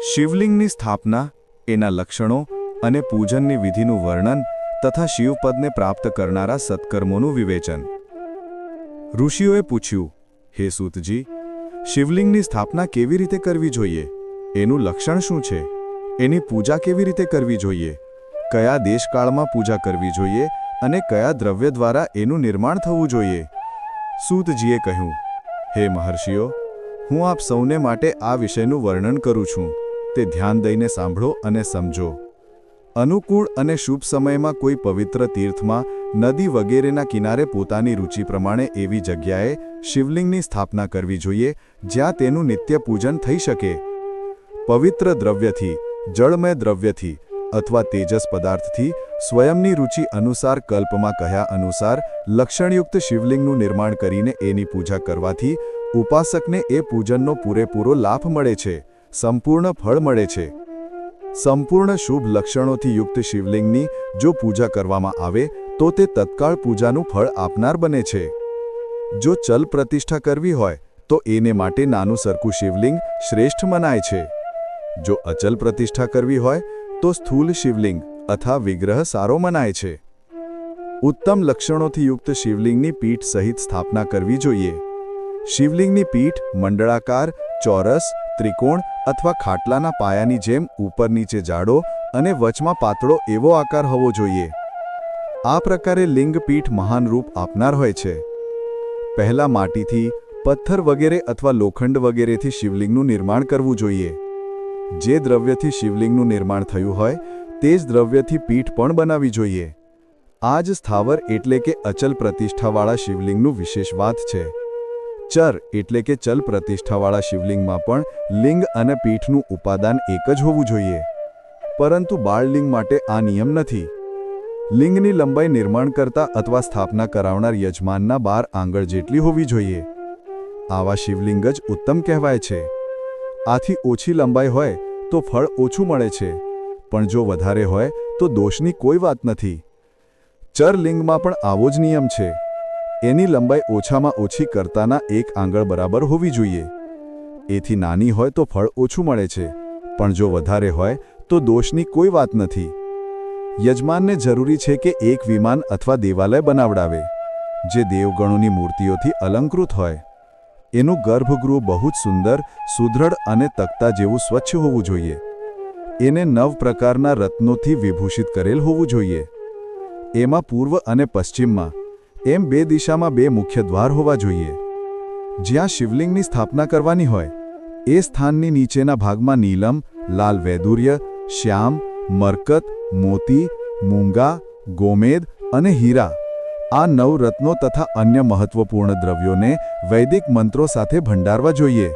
શિવલિંગની સ્થાપના, એના લક્ષણો અને પૂજનની વિધિનું વર્ણન તથા શિવપદને પ્રાપ્ત કરનારા સત્કર્મોનું વિવેચન. ઋષિઓએ પૂછ્યું, હે સૂતજી, શિવલિંગની સ્થાપના કેવી રીતે કરવી જોઈએ? એનું લક્ષણ શું છે? એની પૂજા કેવી રીતે કરવી જોઈએ? કયા દેશકાળમાં પૂજા કરવી જોઈએ અને કયા દ્રવ્ય દ્વારા એનું નિર્માણ થવું જોઈએ? સૂતજીએ કહ્યું, હે મહર્ષિઓ, હું આપ સૌને માટે આ વિષયનું વર્ણન કરું છું. તે ધ્યાન દઈને સાંભળો અને સમજો. અનુકૂળ અને શુભ સમયમાં કોઈ પવિત્ર તીર્થમાં, નદી વગેરેના કિનારે પોતાની રુચિ પ્રમાણે એવી જગ્યાએ શિવલિંગની સ્થાપના કરવી જોઈએ, જ્યાં તેનું નિત્ય પૂજન થઈ શકે. પવિત્ર દ્રવ્યથી, જળમય દ્રવ્યથી અથવા તેજસ પદાર્થથી સ્વયંની રુચિ અનુસાર કલ્પમાં કહ્યા અનુસાર લક્ષણયુક્ત શિવલિંગનું નિર્માણ કરીને એની પૂજા કરવાથી ઉપાસકને એ પૂજનનો પૂરેપૂરો લાભ મળે છે. સંપૂર્ણ ફળ મળે છે. સંપૂર્ણ શુભ લક્ષણોથી યુક્ત શિવલિંગની જો પૂજા કરવામાં આવે, તો તે તત્કાળ પૂજાનું ફળ આપનાર બને છે. જો ચલ પ્રતિષ્ઠા કરવી હોય, તો એને માટે નાનું સરખું શિવલિંગ શ્રેષ્ઠ મનાય છે. જો અચલ પ્રતિષ્ઠા કરવી હોય, તો સ્થૂલ શિવલિંગ અથવા વિગ્રહ સારો મનાય છે. ઉત્તમ લક્ષણોથી યુક્ત શિવલિંગની પીઠ સહિત સ્થાપના કરવી જોઈએ. શિવલિંગની પીઠ મંડળાકાર, ચોરસ, ત્રિકોણ અથવા ખાટલાના પાયાની જેમ ઉપર નીચે જાડો અને વચમાં પાતળો એવો આકાર હોવો જોઈએ. આ પ્રકારે લિંગપીઠ મહાન રૂપ આપનાર હોય છે. પહેલા માટીથી, પથ્થર વગેરે અથવા લોખંડ વગેરેથી શિવલિંગનું નિર્માણ કરવું જોઈએ. જે દ્રવ્યથી શિવલિંગનું નિર્માણ થયું હોય, તે જ દ્રવ્યથી પીઠ પણ બનાવવી જોઈએ. આ જ સ્થાવર એટલે કે અચલ પ્રતિષ્ઠાવાળા શિવલિંગનું વિશેષ વાત છે. ચર એટલે કે ચલ પ્રતિષ્ઠાવાળા શિવલિંગમાં પણ લિંગ અને પીઠનું ઉપાદાન એક જ હોવું જોઈએ. પરંતુ બાળલિંગ માટે આ નિયમ નથી. લિંગની લંબાઈ નિર્માણ કરતા અથવા સ્થાપના કરાવનાર યજમાનના બાર આંગળ જેટલી હોવી જોઈએ. આવા શિવલિંગ જ ઉત્તમ કહેવાય છે. આથી ઓછી લંબાઈ હોય તો ફળ ઓછું મળે છે. પણ જો વધારે હોય તો દોષની કોઈ વાત નથી. ચરલિંગમાં પણ આવો જ નિયમ છે. એની લંબાઈ ઓછામાં ઓછી કરતાના એક આંગળ બરાબર હોવી જોઈએ. એથી નાની હોય તો ફળ ઓછું મળે છે, પણ જો વધારે હોય તો દોષની કોઈ વાત નથી. યજમાનને જરૂરી છે કે એક વિમાન અથવા દેવાલય બનાવડાવે, જે દેવગણોની મૂર્તિઓથી અલંકૃત હોય. એનું ગર્ભગૃહ બહુ જ સુંદર સુદૃઢ અને તકતા જેવું સ્વચ્છ હોવું જોઈએ. એને નવ પ્રકારના રત્નોથી વિભૂષિત કરેલ હોવું જોઈએ. એમાં પૂર્વ અને પશ્ચિમમાં એમ બે દિશામાં બે મુખ્ય દ્વાર હોવા જોઈએ. જ્યાં શિવલિંગની સ્થાપના કરવાની હોય, એ સ્થાનની નીચેના ભાગમાં નીલમ, લાલ વૈદુર્ય, શ્યામ, મરકત, મોતી, મૂંગા, ગોમેદ અને હીરા, આ નવ રત્નો તથા અન્ય મહત્વપૂર્ણ દ્રવ્યોને વૈદિક મંત્રો સાથે ભંડારવા જોઈએ.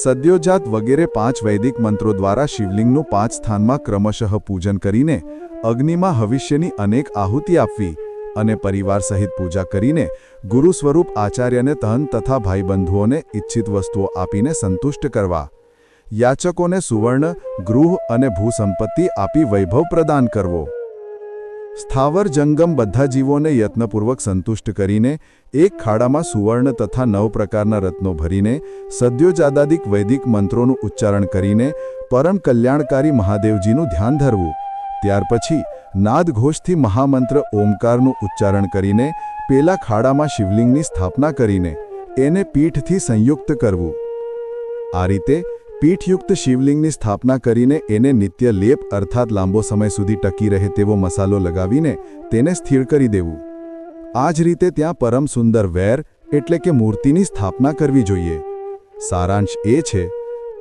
સદ્યોજાત વગેરે પાંચ વૈદિક મંત્રો દ્વારા શિવલિંગનું પાંચ સ્થાનમાં ક્રમશઃ પૂજન કરીને અગ્નિમાં ભવિષ્યની અનેક આહુતિ આપવી. અને પરિવાર સહિત પૂજા કરીને ગુરુ સ્વરૂપ આચાર્યને તહન તથા ભાઈબંધુઓને ઇચ્છિત વસ્તુઓ આપીને સંતુષ્ટ કરવા. યાચકોને સુવર્ણ, ગૃહ અને ભૂસંપત્તિ આપી વૈભવ પ્રદાન કરવો. સ્થાવર જંગમ બધા જીવોને યત્નપૂર્વક સંતુષ્ટ કરીને એક ખાડામાં સુવર્ણ તથા નવ પ્રકારના રત્નો ભરીને સદ્યોજાદાદિક વૈદિક મંત્રોનું ઉચ્ચારણ કરીને પરમ કલ્યાણકારી મહાદેવજીનું ધ્યાન ધરવું. ત્યાર પછી નાદઘોષથી મહામંત્ર ઓમકારનું ઉચ્ચારણ કરીને પેલા ખાડામાં શિવલિંગની સ્થાપના કરીને એને પીઠથી સંયુક્ત કરવું. આ રીતે પીઠયુક્ત શિવલિંગની સ્થાપના કરીને એને નિત્ય લેપ અર્થાત લાંબો સમય સુધી ટકી રહે તેવો મસાલો લગાવીને તેને સ્થિર કરી દેવું. આ જ રીતે ત્યાં પરમ સુંદર વેર એટલે કે મૂર્તિની સ્થાપના કરવી જોઈએ. સારાંશ એ છે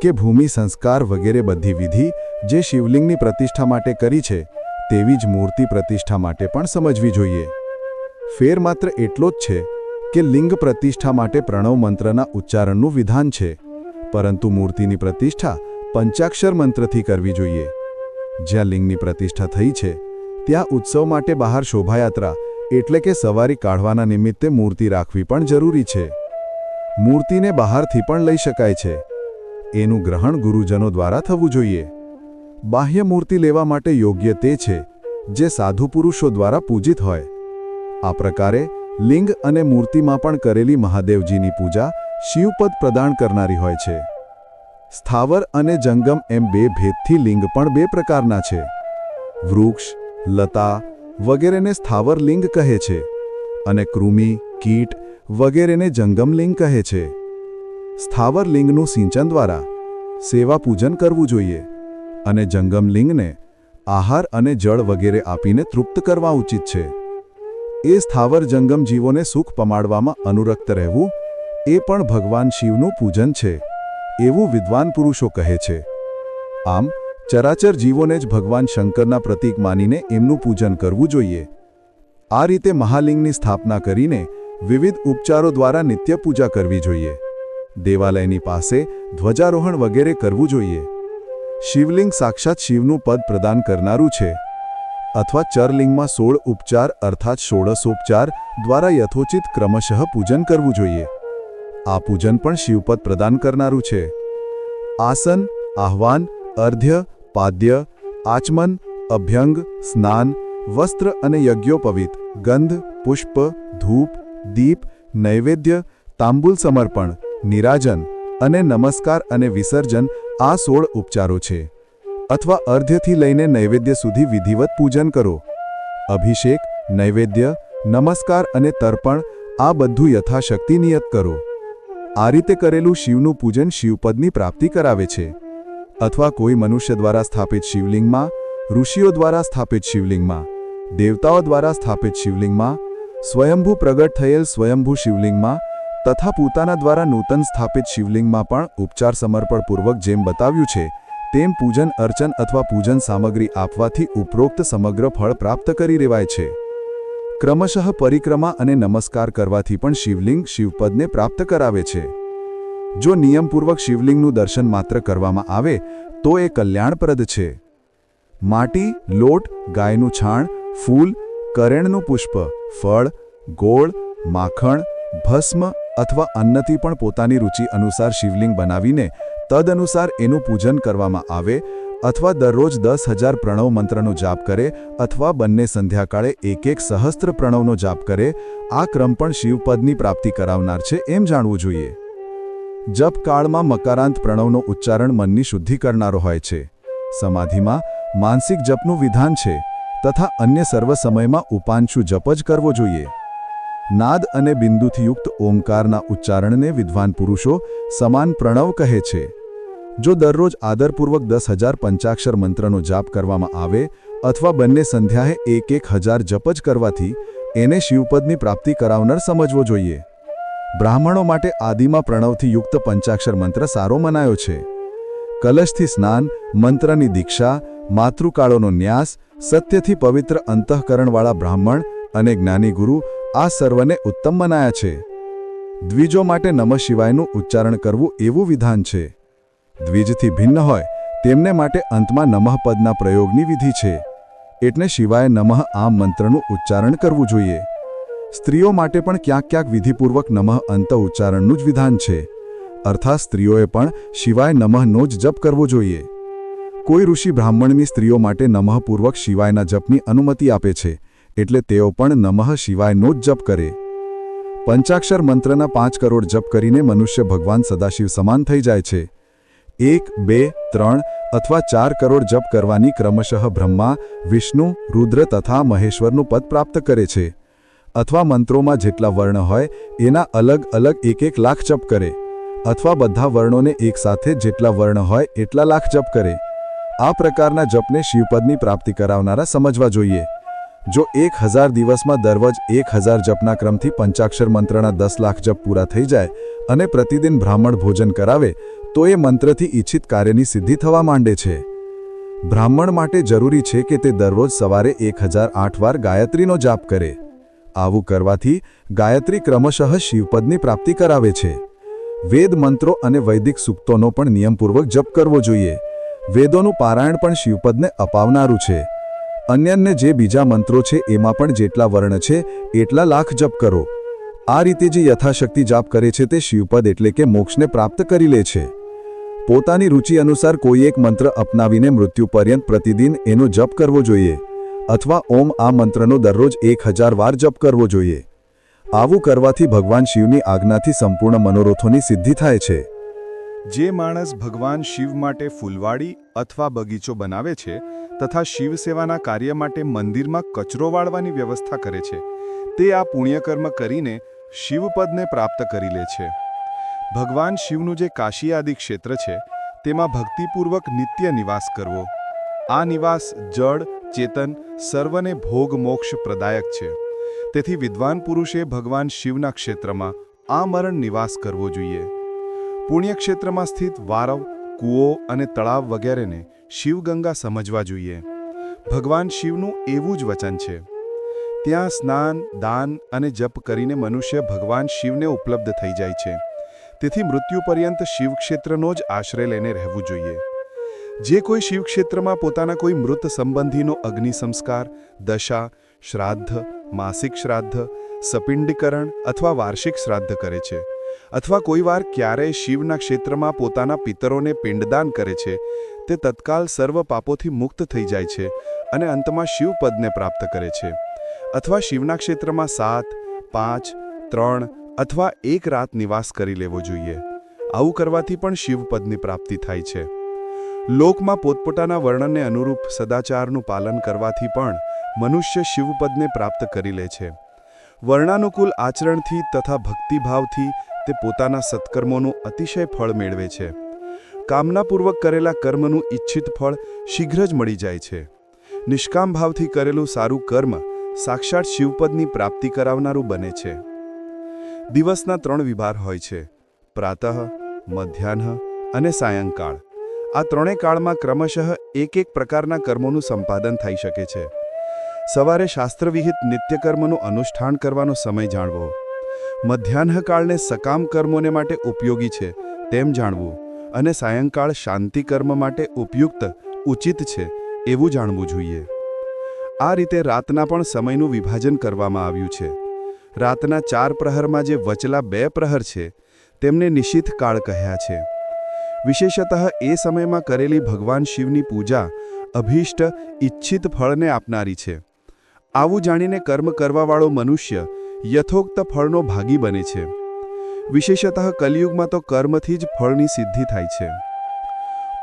કે ભૂમિ સંસ્કાર વગેરે બધી વિધિ જે શિવલિંગની પ્રતિષ્ઠા માટે કરી છે તેવી જ મૂર્તિ પ્રતિષ્ઠા માટે પણ સમજવી જોઈએ. ફેર માત્ર એટલો જ છે કે લિંગ પ્રતિષ્ઠા માટે પ્રણવ મંત્રના ઉચ્ચારણનું વિધાન છે, પરંતુ મૂર્તિની પ્રતિષ્ઠા પંચાક્ષર મંત્રથી કરવી જોઈએ. જ્યાં લિંગની પ્રતિષ્ઠા થઈ છે, ત્યાં ઉત્સવ માટે બહાર શોભાયાત્રા એટલે કે સવારી કાઢવાના નિમિત્તે મૂર્તિ રાખવી પણ જરૂરી છે. મૂર્તિને બહારથી પણ લઈ શકાય છે. એનું ગ્રહણ ગુરુજનો દ્વારા થવું જોઈએ. બાહ્ય મૂર્તિ લેવા માટે યોગ્ય તે છે, જે સાધુ પુરુષો દ્વારા પૂજિત હોય. આ પ્રકારે, લિંગ અને મૂર્તિમાં પણ કરેલી મહાદેવજીની પૂજા શિવપદ પ્રદાન કરનારી હોય છે. સ્થાવર અને જંગમ એમ બે ભેદથી લિંગ પણ બે પ્રકારના છે. વૃક્ષ, લતા વગેરેને સ્થાવર લિંગ કહે છે અને કૃમિ, કીટ વગેરેને જંગમ લિંગ કહે છે. સ્થાવર લિંગનું સિંચન દ્વારા સેવા પૂજન કરવું જોઈએ. અને જંગમલિંગને આહાર અને જળ વગેરે આપીને તૃપ્ત કરવા ઉચિત છે. એ સ્થાવર જંગમ જીવોને સુખ પમાડવામાં અનુરક્ત રહેવું એ પણ ભગવાન શિવનું પૂજન છે, એવું વિદ્વાન પુરુષો કહે છે. આમ, ચરાચર જીવોને જ ભગવાન શંકરના પ્રતીક માનીને એમનું પૂજન કરવું જોઈએ. આ રીતે મહાલિંગની સ્થાપના કરીને વિવિધ ઉપચારો દ્વારા નિત્ય પૂજા કરવી જોઈએ. દેવાલયની પાસે ધ્વજારોહણ વગેરે કરવું જોઈએ. શિવલિંગ સાક્ષાત શિવનું પદ પ્રદાન કરનારું છે. અથવા ચરલિંગમાં સોળ ઉપચાર અર્થાત ષોડશોપચાર દ્વારા યથોચિત ક્રમશઃ પૂજન કરવું જોઈએ. આ પૂજન પણ શિવપદ પ્રદાન કરનારું છે. આસન, આહ્વાન, અર્ધ્ય, પાદ્ય, આચમન, અભ્યંગ, સ્નાન, વસ્ત્ર અને યજ્ઞોપવિત, ગંધ, પુષ્પ, ધૂપ, દીપ, નૈવેદ્ય, તાંબુલ સમર્પણ, નિરાજન અને નમસ્કાર અને વિસર્જન આ સોળ ઉપચારો છે. અથવા અર્ધ્યથી લઈને નૈવેદ્ય સુધી વિધિવત પૂજન કરો. અભિષેક, નૈવેદ્ય, નમસ્કાર અને તર્પણ, આ બધું યથાશક્તિ નિયત કરો. આ રીતે કરેલું શિવનું પૂજન શિવપદની પ્રાપ્તિ કરાવે છે. અથવા કોઈ મનુષ્ય દ્વારા સ્થાપિત શિવલિંગમાં, ઋષિઓ દ્વારા સ્થાપિત શિવલિંગમાં, દેવતાઓ દ્વારા સ્થાપિત શિવલિંગમાં, સ્વયંભૂ પ્રગટ થયેલ સ્વયંભૂ શિવલિંગમાં તથા પોતાના દ્વારા નૂતન સ્થાપિત શિવલિંગમાં પણ ઉપચાર સમર્પણપૂર્વક જેમ બતાવ્યું છે, તેમ પૂજન અર્ચન અથવા પૂજન સામગ્રી આપવાથી ઉપરોક્ત સમગ્ર ફળ પ્રાપ્ત કરી રેવાય છે. ક્રમશઃ પરિક્રમા અને નમસ્કાર કરવાથી પણ શિવલિંગ શિવપદને પ્રાપ્ત કરાવે છે. જો નિયમપૂર્વક શિવલિંગનું દર્શન માત્ર કરવામાં આવે, તો એ કલ્યાણપ્રદ છે. માટી, લોટ, ગાયનું છાણ, ફૂલ, કરેણનું પુષ્પ, ફળ, ગોળ, માખણ, ભસ્મ અથવા અન્નથી પણ પોતાની રુચિ અનુસાર શિવલિંગ બનાવીને તદનુસાર એનું પૂજન કરવામાં આવે અથવા દરરોજ દસ હજાર પ્રણવ મંત્રનો જાપ કરે અથવા બંને સંધ્યાકાળે એક એક સહસ્ત્ર પ્રણવનો જાપ કરે, આ ક્રમ પણ શિવપદની પ્રાપ્તિ કરાવનાર છે એમ જાણવું જોઈએ. જપકાળમાં મકારાંત પ્રણવનો ઉચ્ચારણ મનની શુદ્ધિ કરનારો હોય છે. સમાધિમાં માનસિક જપનું વિધાન છે તથા અન્ય સર્વ સમયમાં ઉપાંશુ જપ જ કરવો જોઈએ. નાદ અને બિંદુથી યુક્ત ઓમકારના ઉચ્ચારણને વિદ્વાન પુરુષો સમાન પ્રણવ કહે છે. જો દરરોજ આદરપૂર્વક દસ હજાર પંચાક્ષર મંત્રનો જાપ કરવામાં આવે અથવા બંને સંધ્યાએ એક એક હજાર જપ જ કરવાથી એને શિવપદની પ્રાપ્તિ કરાવનાર સમજવો જોઈએ. બ્રાહ્મણો માટે આદિમાં પ્રણવથી યુક્ત પંચાક્ષર મંત્ર સારો મનાયો છે. કલશથી સ્નાન, મંત્રની દીક્ષા, માતૃકાળોનો ન્યાસ, સત્યથી પવિત્ર અંતઃકરણવાળા બ્રાહ્મણ અને જ્ઞાની ગુરુ આ સર્વને ઉત્તમ મનાયા છે. દ્વિજો માટે નમઃ શિવાયનું ઉચ્ચારણ કરવું એવું વિધાન છે. દ્વિજથી ભિન્ન હોય, તેમને માટે અંતમાં નમઃ પદના પ્રયોગની વિધિ છે. એટલે શિવાય નમઃ આ મંત્રનું ઉચ્ચારણ કરવું જોઈએ. સ્ત્રીઓ માટે પણ ક્યાંક ક્યાંક વિધિપૂર્વક નમઃ અંત ઉચ્ચારણનું જ વિધાન છે. અર્થાત સ્ત્રીઓએ પણ શિવાય નમઃનો જ જપ કરવો જોઈએ. કોઈ ઋષિ બ્રાહ્મણની સ્ત્રીઓ માટે નમઃપૂર્વક શિવાયના જપની અનુમતિ આપે છે. એટલે તેઓ પણ નમઃ શિવાયનો જ જપ કરે. પંચાક્ષર મંત્રના પાંચ કરોડ જપ કરીને મનુષ્ય ભગવાન સદાશિવ સમાન થઈ જાય છે. એક, બે, ત્રણ અથવા ચાર કરોડ જપ કરવાની ક્રમશઃ બ્રહ્મા, વિષ્ણુ, રુદ્ર તથા મહેશ્વરનું પદ પ્રાપ્ત કરે છે. અથવા મંત્રોમાં જેટલા વર્ણ હોય, એના અલગ અલગ એક એક લાખ જપ કરે. અથવા બધા વર્ણોને એકસાથે જેટલા વર્ણ હોય, એટલા લાખ જપ કરે. આ પ્રકારના જપને શિવપદની પ્રાપ્તિ કરાવનારા સમજવા જોઈએ. જો એક હજાર દિવસમાં દરરોજ એક હજાર જપના ક્રમથી પંચાક્ષર મંત્રના દસ લાખ જપ પૂરા થઈ જાય અને પ્રતિદિન બ્રાહ્મણ ભોજન કરાવે, તો એ મંત્રથી ઈચ્છિત કાર્યની સિદ્ધિ થવા માંડે છે. બ્રાહ્મણ માટે જરૂરી છે કે તે દરરોજ સવારે એક હજાર આઠ વાર ગાયત્રીનો જાપ કરે. આવું કરવાથી ગાયત્રી ક્રમશઃ શિવપદની પ્રાપ્તિ કરાવે છે. વેદ મંત્રો અને વૈદિક સૂક્તોનો પણ નિયમપૂર્વક જપ કરવો જોઈએ. વેદોનું પારાયણ પણ શિવપદને અપાવનારું છે. અન્યને જે બીજા મંત્રો છે, એમાં પણ જેટલા વર્ણ છે, એટલા લાખ જપ કરો. આ રીતે જે યથાશક્તિ જાપ કરે છે તે શિવપદ એટલે કે મોક્ષને પ્રાપ્ત કરી લે છે. પોતાની રુચિ અનુસાર કોઈ એક મંત્ર અપનાવીને મૃત્યુ પર્યંત પ્રતિદિન એનો જપ કરવો જોઈએ. અથવા ઓમ આ મંત્રનો દરરોજ એક હજાર વાર જપ કરવો જોઈએ. આવું કરવાથી ભગવાન શિવની આજ્ઞાથી સંપૂર્ણ મનોરથોની સિદ્ધિ થાય છે. જે માણસ ભગવાન શિવ માટે ફૂલવાડી અથવા બગીચો બનાવે છે તથા શિવસેવાના કાર્ય માટે મંદિરમાં કચરો વાળવાની વ્યવસ્થા કરે છે. તે આ પુણ્યકર્મ કરીને શિવપદને પ્રાપ્ત કરી લે છે. ભગવાન શિવનું જે કાશી આદિ ક્ષેત્ર છે, તેમાં ભક્તિપૂર્વક નિત્ય નિવાસ કરવો. આ નિવાસ જળ, ચેતન સર્વને ભોગ મોક્ષ પ્રદાયક છે. તેથી વિદ્વાન પુરુષે ભગવાન શિવના ક્ષેત્રમાં આમરણ નિવાસ કરવો જોઈએ. પુણ્યક્ષેત્રમાં સ્થિત વારવ કૂવો અને તળાવ વગેરેને શિવગંગા સમજવા જોઈએ. ભગવાન શિવનું એવું જ વચન છે. ત્યાં સ્નાન, દાન અને જપ કરીને મનુષ્ય ભગવાન શિવને ઉપલબ્ધ થઈ જાય છે. તેથી મૃત્યુ પર્યંત શિવક્ષેત્રનો જ આશ્રય લઈને રહેવું જોઈએ. જે કોઈ શિવક્ષેત્રમાં પોતાના કોઈ મૃત સંબંધીનો અગ્નિ સંસ્કાર, દશા, શ્રાદ્ધ, માસિક શ્રાદ્ધ, સપિંડીકરણ અથવા વાર્ષિક શ્રાદ્ધ કરે છે. અથવા કોઈવાર ક્યારેય શિવના ક્ષેત્રમાં પોતાના પિતરોને પિંડદાન કરે છે, તે તત્કાલ સર્વ પાપોથી મુક્ત થઈ જાય છે અને અંતમાં શિવપદને પ્રાપ્ત કરે છે. અથવા શિવના ક્ષેત્રમાં સાત, પાંચ, ત્રણ અથવા એક રાત નિવાસ કરી લેવો જોઈએ. આવું કરવાથી પણ શિવપદની પ્રાપ્તિ થાય છે. લોકમાં પોતપોતાના વર્ણનને અનુરૂપ સદાચારનું પાલન કરવાથી પણ મનુષ્ય શિવપદને પ્રાપ્ત કરી લે છે. વર્ણાનુકૂળ આચરણથી તથા ભક્તિભાવથી તે પોતાના સત્કર્મોનું અતિશય ફળ મેળવે છે. કામનાપૂર્વક કરેલા કર્મનું ઈચ્છિત ફળ શીઘ્ર જ મળી જાય છે. નિષ્કામ ભાવથી કરેલું સારું કર્મ સાક્ષાત શિવપદની પ્રાપ્તિ કરાવનારું બને છે. દિવસના ત્રણ વિભાર હોય છે. પ્રાતઃ, મધ્યાહ્ન અને સાયંકાળ. આ ત્રણેય કાળમાં ક્રમશઃ એક એક પ્રકારના કર્મોનું સંપાદન થઈ શકે છે. સવારે શાસ્ત્રવિહિત નિત્યકર્મનું અનુષ્ઠાન કરવાનો સમય જાણવો. મધ્યાહ્નકાળને સકામ કર્મોને માટે ઉપયોગી છે, તેમ જાણવું. અને સાયંકાળ શાંતિ કર્મ માટે ઉપયુક્ત, ઉચિત છે, એવું જાણવું જોઈએ. આ રીતે રાતના પણ સમયનું વિભાજન કરવામાં આવ્યું છે. રાતના ચાર પ્રહરમાં જે વચલા બે પ્રહર છે, તેમને નિશ્ચિત કાળ કહ્યા છે. વિશેષતઃ એ સમયમાં કરેલી ભગવાન શિવની પૂજા અભીષ્ટ, ઈચ્છિત ફળને આપનારી છે. આવું જાણીને કર્મ કરવાવાળો મનુષ્ય યથોક્ત ફળનો ભાગી બને છે. વિશેષતઃ કલિયુગમાં તો કર્મથી જ ફળની સિદ્ધિ થાય છે.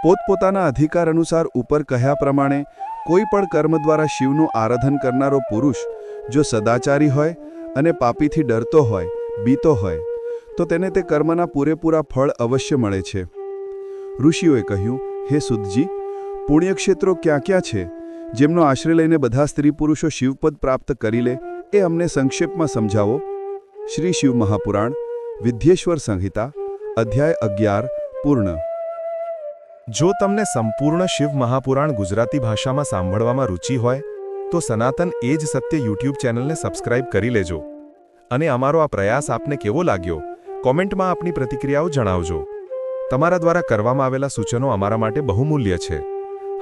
પોતપોતાના અધિકાર અનુસાર ઉપર કહ્યા પ્રમાણે, કોઈ પણ કર્મ દ્વારા શિવનું આરાધન કરનારો પુરુષ, જો સદાચારી હોય અને પાપીથી ડરતો હોય, બીતો હોય, તો તેને તે કર્મના પૂરેપૂરા ફળ અવશ્ય મળે છે. ઋષિઓએ કહ્યું, હે સુદજી પુણ્યક્ષેત્રો ક્યાં ક્યાં છે? જેમનો આશ્રય લઈને બધા સ્ત્રી પુરુષો શિવપદ પ્રાપ્ત કરી લે એ અમને સંક્ષેપમાં સમજાવો. શ્રી શિવ મહાપુરાણ, વિદ્યેશ્વર સંહિતા, અધ્યાય અગિયાર, પૂર્ણ. જો તમને સંપૂર્ણ શિવ મહાપુરાણ ગુજરાતી ભાષામાં સાંભળવામાં રુચિ હોય, તો સનાતન એ જ સત્ય યુટ્યુબ ચેનલને સબસ્ક્રાઇબ કરી લેજો. અને અમારો આ પ્રયાસ આપને કેવો લાગ્યો, કોમેન્ટમાં આપની પ્રતિક્રિયાઓ જણાવજો. તમારા દ્વારા કરવામાં આવેલા સૂચનો અમારા માટે બહુમૂલ્ય છે.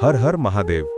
હર હર મહાદેવ.